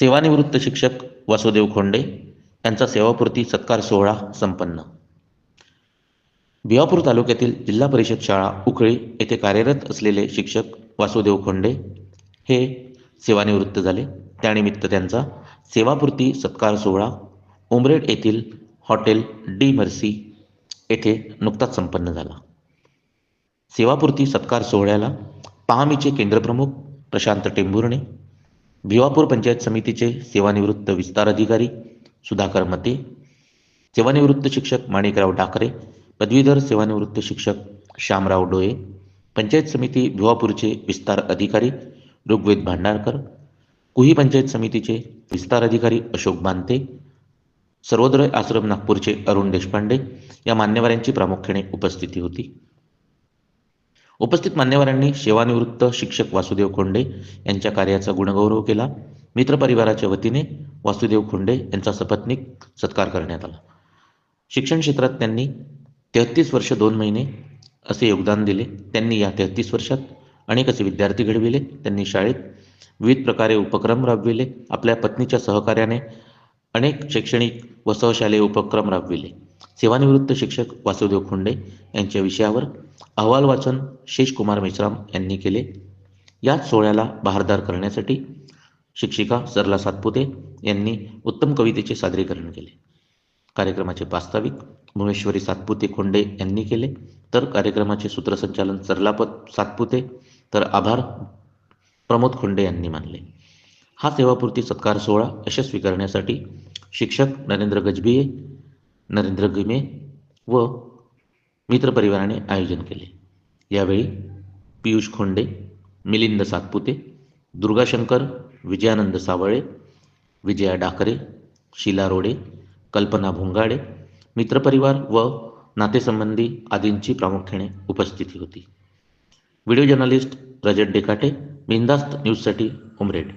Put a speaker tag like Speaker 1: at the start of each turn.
Speaker 1: सेवानिवृत्त शिक्षक वासुदेव खोंडे यांचा सेवापूर्ती सत्कार सोहळा संपन्न. भिवापूर तालुक्यातील जिल्हा परिषद शाळा उकळी येथे कार्यरत असलेले शिक्षक वासुदेव खोंडे हे सेवानिवृत्त झाले. त्यानिमित्त त्यांचा सेवापूर्ती सत्कार सोहळा उमरेड येथील हॉटेल डी मर्सी येथे नुकताच संपन्न झाला. सेवापूर्ती सत्कार सोहळ्याला पहामीचे केंद्रप्रमुख प्रशांत टेंभुर्णे भिवापूर पंचायत समितीचे सेवानिवृत्त विस्तार अधिकारी सुधाकर मते सेवानिवृत्त शिक्षक माणिकराव डाकरे पदवीधर सेवानिवृत्त शिक्षक श्यामराव डोळे पंचायत समिती भिवापूरचे विस्तार अधिकारी ऋग्वेद भांडारकर कुही पंचायत समितीचे विस्तार अधिकारी अशोक बांते सर्वोदय आश्रम नागपूरचे अरुण देशपांडे या मान्यवरांची प्रामुख्याने उपस्थिती होती. उपस्थित मान्यवरांनी सेवानिवृत्त शिक्षक वासुदेव खोंडे यांच्या कार्याचा गुणगौरव केला. मित्रपरिवाराच्या वतीने वासुदेव खोंडे यांचा सपत्नीक सत्कार करण्यात आला. शिक्षण क्षेत्रात त्यांनी तेहत्तीस वर्ष दोन महिने असे योगदान दिले. त्यांनी या तेहत्तीस वर्षात अनेक असे विद्यार्थी घडविले. त्यांनी शाळेत विविध प्रकारे उपक्रम राबविले. आपल्या पत्नीच्या सहकार्याने अनेक शैक्षणिक व सहशालेय उपक्रम राबविले. सेवानिवृत्त शिक्षक वासुदेव खोंडे यांच्या विषयावर अहवाल वाचन शेषकुमार मेश्राम यांनी केले. याच सोहळ्याला बहारदार करण्यासाठी शिक्षिका सरला सातपुते यांनी उत्तम कवितेचे सादरीकरण केले. कार्यक्रमाचे प्रास्ताविक भुवनेश्वरी सातपुते खोंडे यांनी केले. तर कार्यक्रमाचे सूत्रसंचालन सरलापत सातपुते तर आभार प्रमोद खोंडे यांनी मानले. हा सेवापूर्ती सत्कार सोहळा यशस्वी करण्यासाठी शिक्षक नरेंद्र गजबिये नरेंद्र गिमे व मित्रपरिवाराने आयोजन केले. यावेळी पियुष खोंडे मिलिंद सातपुते दुर्गाशंकर विजयानंद सावळे विजया डाकरे शीला रोडे कल्पना भोंगाडे मित्रपरिवार व नातेसंबंधी आदींची प्रामुख्याने उपस्थिती होती. व्हिडिओ जर्नलिस्ट रजत डेकाटे बिंदास्त न्यूजसाठी उमरेड.